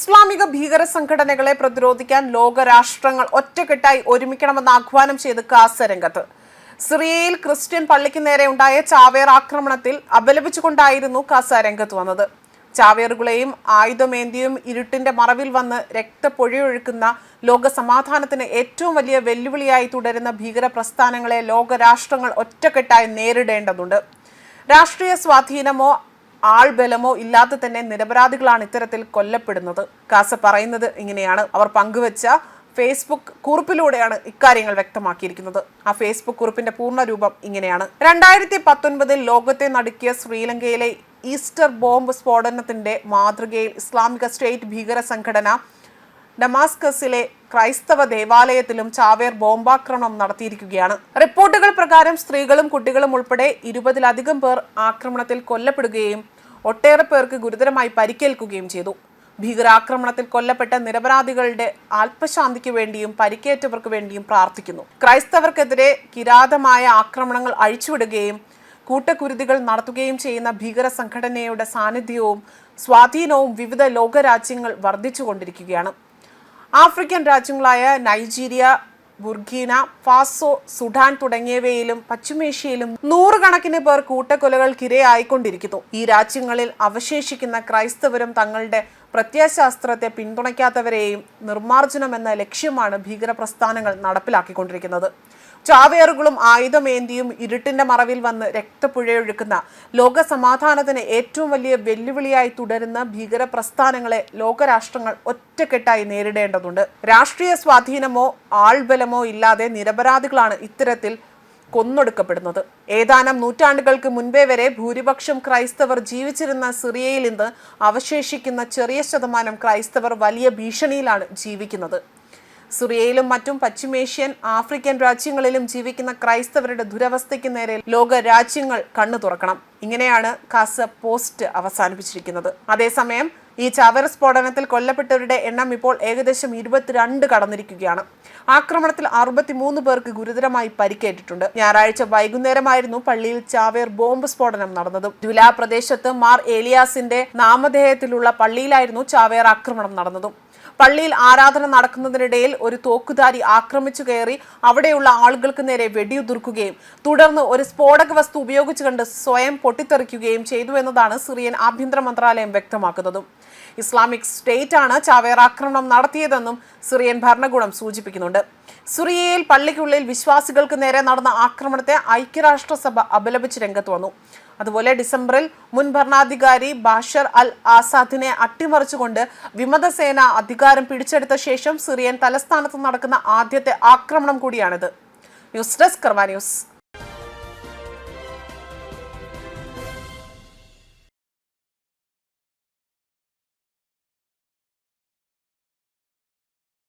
ഇസ്ലാമിക ഭീകര സംഘടനകളെ പ്രതിരോധിക്കാൻ ലോകരാഷ്ട്രങ്ങൾ ഒറ്റക്കെട്ടായി ഒരുമിക്കണമെന്ന് ആഹ്വാനം ചെയ്ത് കാസ രംഗത്ത് സിറിയയിൽ ക്രിസ്ത്യൻ പള്ളിക്ക് നേരെ ഉണ്ടായ ചാവേർ ആക്രമണത്തിൽ അപലപിച്ചുകൊണ്ടായിരുന്നു കാസ രംഗത്ത് വന്നത്. ചാവേറുകളെയും ആയുധമേന്തിയും ഇരുട്ടിന്റെ മറവിൽ വന്ന് രക്തപ്പൊഴിയൊഴുക്കുന്ന ലോക സമാധാനത്തിന് ഏറ്റവും വലിയ വെല്ലുവിളിയായി തുടരുന്ന ഭീകര പ്രസ്ഥാനങ്ങളെ ലോകരാഷ്ട്രങ്ങൾ ഒറ്റക്കെട്ടായി നേരിടേണ്ടതുണ്ട്. രാഷ്ട്രീയ സ്വാധീനമോ ആൾബലമോ ഇല്ലാതെ തന്നെ നിരപരാധികളാണ് ഇത്തരത്തിൽ കൊല്ലപ്പെടുന്നത്. കാസ പറയുന്നത് ഇങ്ങനെയാണ്. അവർ പങ്കുവച്ച ഫേസ്ബുക്ക് കുറിപ്പിലൂടെയാണ് ഇക്കാര്യങ്ങൾ വ്യക്തമാക്കിയിരിക്കുന്നത്. ആ ഫേസ്ബുക്ക് കുറിപ്പിന്റെ പൂർണ രൂപം ഇങ്ങനെയാണ്. രണ്ടായിരത്തി പത്തൊൻപതിൽ ലോകത്തെ നടുക്കിയ ശ്രീലങ്കയിലെ ഈസ്റ്റർ ബോംബ് സ്ഫോടനത്തിന്റെ മാതൃകയിൽ ഇസ്ലാമിക സ്റ്റേറ്റ് ഭീകര സംഘടന ഡമാസ്കസിലെ ക്രൈസ്തവ ദേവാലയത്തിലും ചാവേർ ബോംബാക്രമണം നടത്തിയിരിക്കുകയാണ്. റിപ്പോർട്ടുകൾ പ്രകാരം സ്ത്രീകളും കുട്ടികളും ഉൾപ്പെടെ ഇരുപതിലധികം പേർ ആക്രമണത്തിൽ കൊല്ലപ്പെടുകയും ഒട്ടേറെ പേർക്ക് ഗുരുതരമായി പരിക്കേൽക്കുകയും ചെയ്തു. ഭീകരാക്രമണത്തിൽ കൊല്ലപ്പെട്ട നിരപരാധികളുടെ ആത്മശാന്തിക്ക് വേണ്ടിയും പരിക്കേറ്റവർക്ക് വേണ്ടിയും പ്രാർത്ഥിക്കുന്നു. ക്രൈസ്തവർക്കെതിരെ കിരാതമായ ആക്രമണങ്ങൾ അഴിച്ചുവിടുകയും കൂട്ടക്കുരുതികൾ നടത്തുകയും ചെയ്യുന്ന ഭീകര സംഘടനയുടെ സാന്നിധ്യവും സ്വാധീനവും വിവിധ ലോകരാജ്യങ്ങൾ വർദ്ധിച്ചുകൊണ്ടിരിക്കുകയാണ്. ആഫ്രിക്കൻ രാജ്യങ്ങളായ നൈജീരിയ ബുർഗീന ഫാസോ സുഡാൻ തുടങ്ങിയവയിലും പശ്ചിമേഷ്യയിലും നൂറുകണക്കിന് പേർ കൂട്ടക്കൊലകൾക്കിരയായിക്കൊണ്ടിരിക്കുന്നു. ഈ രാജ്യങ്ങളിൽ അവശേഷിക്കുന്ന ക്രൈസ്തവരും തങ്ങളുടെ പ്രത്യയശാസ്ത്രത്തെ പിന്തുണയ്ക്കാത്തവരെയും നിർമ്മാർജനം എന്ന ലക്ഷ്യമാണ് ഭീകരപ്രസ്ഥാനങ്ങൾ നടപ്പിലാക്കിക്കൊണ്ടിരിക്കുന്നത്. ചാവേറുകളും ആയുധമേന്തിയും ഇരുട്ടിന്റെ മറവിൽ വന്ന് രക്തപ്പുഴയൊഴുക്കുന്ന ലോക സമാധാനത്തിന് ഏറ്റവും വലിയ വെല്ലുവിളിയായി തുടരുന്ന ഭീകര പ്രസ്ഥാനങ്ങളെ ലോകരാഷ്ട്രങ്ങൾ ഒറ്റക്കെട്ടായി നേരിടേണ്ടതുണ്ട്. രാഷ്ട്രീയ സ്വാധീനമോ ആൾബലമോ ഇല്ലാതെ നിരപരാധികളാണ് ഇത്തരത്തിൽ കൊന്നൊടുക്കപ്പെടുന്നത്. ഏതാനും നൂറ്റാണ്ടുകൾക്ക് മുൻപേ വരെ ഭൂരിപക്ഷം ക്രൈസ്തവർ ജീവിച്ചിരുന്ന സിറിയയിൽ നിന്ന് അവശേഷിക്കുന്ന ചെറിയ ശതമാനം ക്രൈസ്തവർ വലിയ ഭീഷണിയിലാണ് ജീവിക്കുന്നത്. സിറിയയിലും മറ്റും പശ്ചിമേഷ്യൻ ആഫ്രിക്കൻ രാജ്യങ്ങളിലും ജീവിക്കുന്ന ക്രൈസ്തവരുടെ ദുരവസ്ഥയ്ക്ക് നേരെ ലോക രാജ്യങ്ങൾ കണ്ണു തുറക്കണം ഇങ്ങനെയാണ് കാസ പോസ്റ്റ് അവസാനിപ്പിച്ചിരിക്കുന്നത്. അതേസമയം ഈ ചാവേർ സ്ഫോടനത്തിൽ കൊല്ലപ്പെട്ടവരുടെ എണ്ണം ഇപ്പോൾ ഏകദേശം ഇരുപത്തിരണ്ട് കടന്നിരിക്കുകയാണ്. ആക്രമണത്തിൽ അറുപത്തിമൂന്ന് പേർക്ക് ഗുരുതരമായി പരിക്കേറ്റിട്ടുണ്ട്. ഞായറാഴ്ച വൈകുന്നേരമായിരുന്നു പള്ളിയിൽ ചാവേർ ബോംബ് സ്ഫോടനം നടന്നത്. ദുലാ പ്രദേശത്ത് മാർ ഏലിയാസിന്റെ നാമധേയത്തിലുള്ള പള്ളിയിലായിരുന്നു ചാവേർ ആക്രമണം നടന്നതും. പള്ളിയിൽ ആരാധന നടക്കുന്നതിനിടയിൽ ഒരു തോക്കുധാരി ആക്രമിച്ചു കയറി അവിടെയുള്ള ആളുകൾക്ക് നേരെ വെടിയുതിർക്കുകയും തുടർന്ന് ഒരു സ്ഫോടക വസ്തു ഉപയോഗിച്ചു കണ്ട് സ്വയം പൊട്ടിത്തെറിക്കുകയും ചെയ്തു എന്നതാണ് സിറിയൻ ആഭ്യന്തര മന്ത്രാലയം വ്യക്തമാക്കുന്നത്. ഇസ്ലാമിക് സ്റ്റേറ്റ് ആണ് ചാവേർ ആക്രമണം നടത്തിയതെന്നും സിറിയൻ ഭരണകൂടം സൂചിപ്പിക്കുന്നുണ്ട്. സിറിയയിൽ പള്ളിക്കുള്ളിൽ വിശ്വാസികൾക്ക് നേരെ നടന്ന ആക്രമണത്തെ ഐക്യരാഷ്ട്രസഭ അപലപിച്ച് രംഗത്ത് വന്നു. അതുപോലെ ഡിസംബറിൽ മുൻ ഭരണാധികാരി ബാഷർ അൽ ആസാദിനെ അട്ടിമറിച്ചുകൊണ്ട് വിമതസേന അധികാരം പിടിച്ചെടുത്ത ശേഷം സിറിയൻ തലസ്ഥാനത്ത് നടക്കുന്ന ആദ്യത്തെ ആക്രമണം കൂടിയാണിത്. News desk Karva news.